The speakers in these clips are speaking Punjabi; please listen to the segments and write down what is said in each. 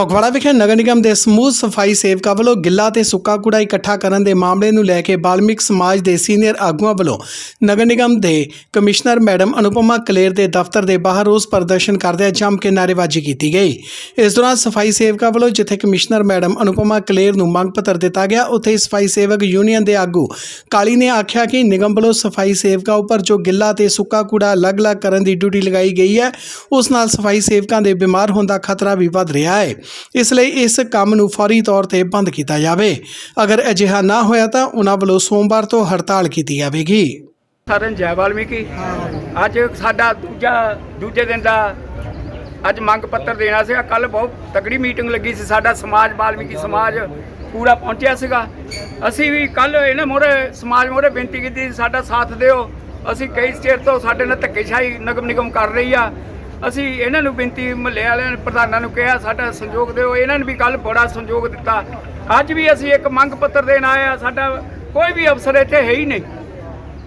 ਫਗਵਾੜਾ ਵਿਖੇ ਨਗਰ ਨਿਗਮ ਦੇ ਸਮੂਹ ਸਫ਼ਾਈ ਸੇਵਕਾਂ ਵੱਲੋਂ ਗਿੱਲਾ ਤੇ ਸੁੱਕਾ ਕੂੜਾ ਇਕੱਠਾ ਕਰਨ ਦੇ ਮਾਮਲੇ ਨੂੰ ਲੈ ਕੇ ਬਾਲਮਿਕ ਸਮਾਜ ਦੇ ਸੀਨੀਅਰ ਆਗੂਆਂ ਵੱਲੋਂ ਨਗਰ ਨਿਗਮ ਦੇ ਕਮਿਸ਼ਨਰ ਮੈਡਮ ਅਨੁਪਮਾ ਕਲੇਰ ਦੇ ਦਫ਼ਤਰ ਦੇ ਬਾਹਰ ਰੋਸ ਪ੍ਰਦਰਸ਼ਨ ਕਰਦਿਆਂ ਜੰਮ ਕੇ ਨਾਅਰੇਬਾਜ਼ੀ ਕੀਤੀ ਗਈ। ਇਸ ਦੌਰਾਨ ਸਫ਼ਾਈ ਸੇਵਕਾਂ ਵੱਲੋਂ ਜਿੱਥੇ ਕਮਿਸ਼ਨਰ ਮੈਡਮ ਅਨੁਪਮਾ ਕਲੇਰ ਨੂੰ ਮੰਗ ਪੱਤਰ ਦਿੱਤਾ ਗਿਆ, ਉੱਥੇ ਸਫ਼ਾਈ ਸੇਵਕ ਯੂਨੀਅਨ ਦੇ ਆਗੂ ਕਾਲੀ ਨੇ ਆਖਿਆ ਕਿ ਨਿਗਮ ਵੱਲੋਂ ਸਫ਼ਾਈ ਸੇਵਕਾਂ ਉੱਪਰ ਜੋ ਗਿੱਲਾ ਤੇ ਸੁੱਕਾ ਕੂੜਾ ਅਲੱਗ-ਅਲੱਗ ਕਰਨ ਦੀ ਡਿਊਟੀ ਲਗਾਈ ਗਈ ਹੈ, ਉਸ ਨਾਲ ਸਫ਼ਾਈ ਸੇਵਕਾਂ ਦੇ ਬਿਮਾਰ ਹੋਣ ਦਾ ਖਤਰਾ ਵੀ ਵੱਧ ਰਿਹਾ ਹੈ। ਇਸ ਲਈ ਇਸ ਕੰਮ ਨੂੰ ਫੌਰੀ ਤੌਰ ਤੇ ਬੰਦ ਕੀਤਾ ਜਾਵੇ। ਅਗਰ ਅਜਿਹਾ ਨਾ ਹੋਇਆ ਤਾਂ ਉਹਨਾਂ ਵੱਲੋਂ ਸੋਮਵਾਰ ਤੋਂ ਹੜਤਾਲ ਕੀਤੀ ਜਾਵੇਗੀ। ਸਾਰਨ ਜੈ ਵਾਲਮੀਕੀ। ਅੱਜ ਸਾਡਾ ਦੂਜਾ ਦੂਜੇ ਦਿਨ ਦਾ ਅੱਜ ਮੰਗ ਪੱਤਰ ਦੇਣਾ ਸੀਗਾ। ਕੱਲ ਬਹੁਤ ਤਕੜੀ ਮੀਟਿੰਗ ਲੱਗੀ ਸੀ। ਸਾਡਾ ਸਮਾਜ ਵਾਲਮੀਕੀ ਸਮਾਜ ਪੂਰਾ ਪਹੁੰਚਿਆ ਸੀਗਾ। ਅਸੀਂ ਵੀ ਕੱਲ ਇਹਨਾਂ ਮੋਰੇ ਸਮਾਜ ਮੋਰੇ ਬੇਨਤੀ ਕੀਤੀ ਸੀ, ਸਾਡਾ ਸਾਥ ਦਿਓ। ਅਸੀਂ ਕਈ ਸਟੇਟ ਤੋਂ ਸਾਡੇ ਨਾਲ ਧੱਕੇਸ਼ਾਹੀ ਨਗਮ ਨਿਗਮ ਕਰ ਰਹੀ ਆ। ਅਸੀਂ ਇਹਨਾਂ ਨੂੰ ਬੇਨਤੀ, ਮਹੱਲੇ ਵਾਲਿਆਂ ਨੇ, ਪ੍ਰਧਾਨਾਂ ਨੂੰ ਕਿਹਾ, ਸਾਡਾ ਸੰਯੋਗ ਦਿਓ। ਇਹਨਾਂ ਨੇ ਵੀ ਕੱਲ ਬੜਾ ਸੰਯੋਗ ਦਿੱਤਾ। ਅੱਜ ਵੀ ਅਸੀਂ ਇੱਕ ਮੰਗ ਪੱਤਰ ਦੇਣ ਆਏ ਆ ਸਾਡਾ ਕੋਈ ਵੀ ਅਫਸਰ ਇੱਥੇ ਹੈ ਹੀ ਨਹੀਂ।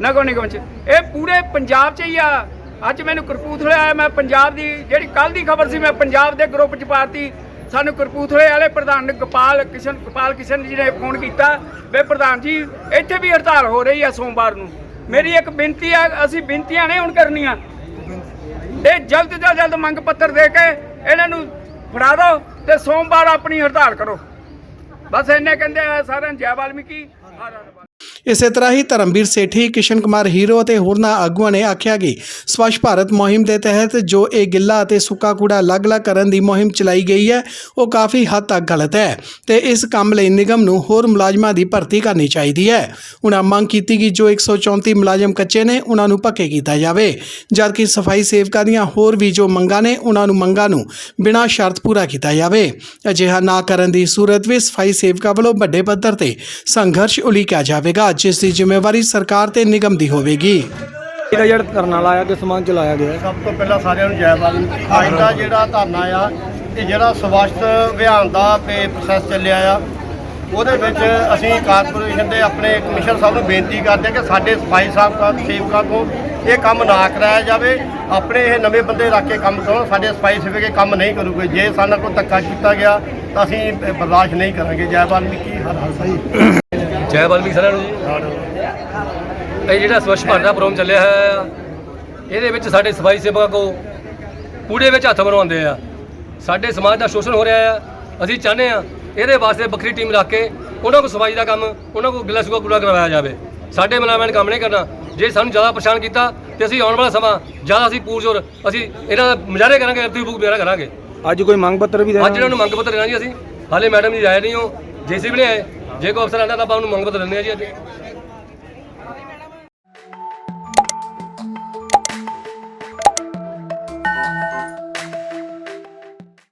ਨਗਰ ਨਿਗਮ ਚ। ਇਹ ਪੂਰੇ ਪੰਜਾਬ ਚ ਹੀ ਆ। ਅੱਜ ਮੈਨੂੰ ਕਰਪੂਥਲੇ ਆਇਆ। ਮੈਂ ਪੰਜਾਬ ਦੀ, ਜਿਹੜੀ ਕੱਲ ਦੀ ਖਬਰ ਸੀ, ਮੈਂ ਪੰਜਾਬ ਦੇ ਗਰੁੱਪ ਚ ਪਾਤੀ। ਸਾਨੂੰ ਕਰਪੂਥਲੇ ਵਾਲੇ ਪ੍ਰਧਾਨ ਗੋਪਾਲ ਕਿਸ਼ਨ ਗੋਪਾਲ ਕਿਸ਼ਨ ਜੀ ਨੇ ਫੋਨ ਕੀਤਾ। ਵੇ ਪ੍ਰਧਾਨ ਜੀ, ਇੱਥੇ ਵੀ ਹੜਤਾਲ ਹੋ ਰਹੀ ਆ ਸੋਮਵਾਰ ਨੂੰ। ਮੇਰੀ ਇੱਕ ਬੇਨਤੀ ਆ, ਅਸੀਂ ਬੇਨਤੀਆਂ ਨੇ ਹੁਣ ਕਰਨੀਆਂ। ਇਹ ਜਲਦ ਤੋਂ ਜਲਦ ਮੰਗ ਪੱਤਰ ਦੇ ਕੇ ਇਹਨਾਂ ਨੂੰ ਫੜਾ ਦਿਓ ਤੇ ਸੋਮਵਾਰ ਆਪਣੀ ਹੜਤਾਲ ਕਰੋ ਬਸ ਇੰਨੇ ਕਹਿੰਦੇ ਆ ਸਾਰਿਆਂ ਨੂੰ ਜੈ ਵਾਲਮੀਕੀ, ਹਰ ਹਰ ਵਾਲਮੀਕੀ। ਇਸੇ ਤਰ੍ਹਾਂ ਹੀ ਧਰਮਵੀਰ ਸੇਠੀ, ਕਿਸ਼ਨ ਕੁਮਾਰ ਹੀਰੋ ਅਤੇ ਹੋਰਨਾਂ ਆਗੂਆਂ ਨੇ ਆਖਿਆ ਕਿ ਸਵੱਛ ਭਾਰਤ ਮੁਹਿੰਮ ਦੇ ਤਹਿਤ ਜੋ ਇਹ ਗਿੱਲਾ ਅਤੇ ਸੁੱਕਾ ਕੂੜਾ ਅਲੱਗ-ਅਲੱਗ ਕਰਨ ਦੀ ਮੁਹਿੰਮ ਚਲਾਈ ਗਈ ਹੈ, ਉਹ ਕਾਫੀ ਹੱਦ ਤੱਕ ਗਲਤ ਹੈ ਤੇ ਇਸ ਕੰਮ ਲਈ ਨਿਗਮ ਨੂੰ ਹੋਰ ਮੁਲਾਜ਼ਮਾਂ ਦੀ ਭਰਤੀ ਕਰਨੀ ਚਾਹੀਦੀ ਹੈ। ਉਹਨਾਂ ਮੰਗ ਕੀਤੀ ਕਿ ਜੋ 134 ਮੁਲਾਜ਼ਮ ਕੱਚੇ ਨੇ, ਉਹਨਾਂ ਨੂੰ ਪੱਕੇ ਕੀਤਾ ਜਾਵੇ। ਜਦਕਿ ਸਫ਼ਾਈ ਸੇਵਕਾਂ ਦੀਆਂ ਹੋਰ ਵੀ ਜੋ ਮੰਗਾਂ ਨੇ, ਉਹਨਾਂ ਨੂੰ ਮੰਗਾਂ ਨੂੰ ਬਿਨਾਂ ਸ਼ਰਤ ਪੂਰਾ ਕੀਤਾ ਜਾਵੇ। ਅਜਿਹਾ ਨਾ ਕਰਨ ਦੀ ਸੂਰਤ ਵਿੱਚ ਸਫ਼ਾਈ ਸੇਵਕਾਂ ਵੱਲੋਂ ਵੱਡੇ ਪੱਧਰ ਤੇ ਸੰਘਰਸ਼ ਉਲੀਕਿਆ ਜਾਵੇਗਾ ਜਿਸ ਦੀ ਜ਼ਿੰਮੇਵਾਰੀ ਸਰਕਾਰ ਤੇ ਨਿਗਮ ਦੀ ਹੋਵੇਗੀ। ਇਹਦਾ ਜਿਹੜਾ ਧਰਨਾ ਲਾਇਆ ਕਿ ਸਮਾਨ ਚਲਾਇਆ ਗਿਆ। ਸਭ ਤੋਂ ਪਹਿਲਾਂ ਸਾਰਿਆਂ ਨੂੰ ਜੈ ਬਾਲਮੀਕੀ ਅੱਜ ਦਾ ਜਿਹੜਾ ਧਰਨਾ ਆ ਇਹ ਜਿਹੜਾ ਸਵਸਥ ਅਭਿਆਨ ਦਾ ਪ੍ਰੋਸੈਸ ਚੱਲਿਆ ਆ ਉਹਦੇ ਵਿੱਚ ਅਸੀਂ ਕਾਰਪੋਰੇਸ਼ਨ ਦੇ ਆਪਣੇ ਕਮਿਸ਼ਨਰ ਸਾਹਿਬ ਨੂੰ ਬੇਨਤੀ ਕਰਦੇ ਹਾਂ ਕਿ ਸਾਡੇ ਸਫ਼ਾਈ ਸਾਹਿਬ ਸੇਵਕਾਂ ਤੋਂ ਇਹ ਕੰਮ ਨਾ ਕਰਾਇਆ ਜਾਵੇ। ਆਪਣੇ ਇਹ ਨਵੇਂ ਬੰਦੇ ਰੱਖ ਕੇ ਕੰਮ ਕਰੋ ਸਾਡੇ ਸਫ਼ਾਈ ਸੇਵਕ ਇਹ ਕੰਮ ਨਹੀਂ ਕਰੂਗੇ। ਜੇ ਸਾਡੇ ਕੋਲ ਧੱਕਾ ਕੀਤਾ ਗਿਆ ਤਾਂ ਅਸੀਂ ਬਰਦਾਸ਼ਤ ਨਹੀਂ ਕਰਾਂਗੇ। ਜੈ ਬਾਲਮੀਕੀ ਹਰ ਹਰ ਸਹੀ। ਜੈ ਵਾਲਮੀਕੀ ਸਾਰਿਆਂ ਨੂੰ। ਜੀ ਇਹ ਜਿਹੜਾ ਸਵੱਛ ਭਾਰਤ ਦਾ ਪ੍ਰੋਗਰਾਮ ਚੱਲਿਆ ਹੈ ਇਹਦੇ ਵਿੱਚ ਸਾਡੇ ਸਫ਼ਾਈ ਸੇਵਕਾਂ ਕੋ ਕੂੜੇ ਵਿੱਚ ਹੱਥ ਮਰਵਾਉਂਦੇ ਆ। ਸਾਡੇ ਸਮਾਜ ਦਾ ਸ਼ੋਸ਼ਣ ਹੋ ਰਿਹਾ ਆ। ਅਸੀਂ ਚਾਹੁੰਦੇ ਆ ਇਹਦੇ ਵਾਸਤੇ ਵੱਖਰੀ ਟੀਮ ਰੱਖ ਕੇ ਉਹਨਾਂ ਕੋ ਸਫ਼ਾਈ ਦਾ ਕੰਮ ਉਹਨਾਂ ਕੋ ਗਿੱਲਾ ਸੁੱਕਾ ਕੂੜਾ ਕਰਵਾਇਆ ਜਾਵੇ। ਸਾਡੇ ਮਲਾਮੈਨ ਕੰਮ ਨਹੀਂ ਕਰਨਾ। ਜੇ ਸਾਨੂੰ ਜ਼ਿਆਦਾ ਪਰੇਸ਼ਾਨ ਕੀਤਾ ਤੇ ਅਸੀਂ ਆਉਣ ਵਾਲਾ ਸਮਾਂ ਜ਼ਿਆਦਾ ਅਸੀਂ ਪੂਰਜੋਰ ਅਸੀਂ ਇਹਨਾਂ ਦਾ ਮੁਜ਼ਾਹਰੇ ਕਰਾਂਗੇ ਅਰਥੀ ਬੁੱਕ ਵਗੈਰਾ ਕਰਾਂਗੇ। ਅੱਜ ਕੋਈ ਮੰਗ ਪੱਤਰ ਵੀ ਦੇਣਾ? ਅੱਜ ਇਹਨਾਂ ਨੂੰ ਮੰਗ ਪੱਤਰ ਦੇਣਾ ਜੀ ਅਸੀਂ। ਹਾਲੇ ਮੈਡਮ ਜੀ ਆਏ ਨਹੀਂ ਹੋ ਜੇਸੀਬੀ ਨੇ ਆਏ। ਜੇ ਕੋਈ ਅਫਸਰ ਆਉਂਦਾ ਤਾਂ ਆਪਾਂ ਉਹਨੂੰ ਮੰਗ ਪੱਤਰ ਦਿੰਦੇ ਆ ਜੀ ਅੱਜ।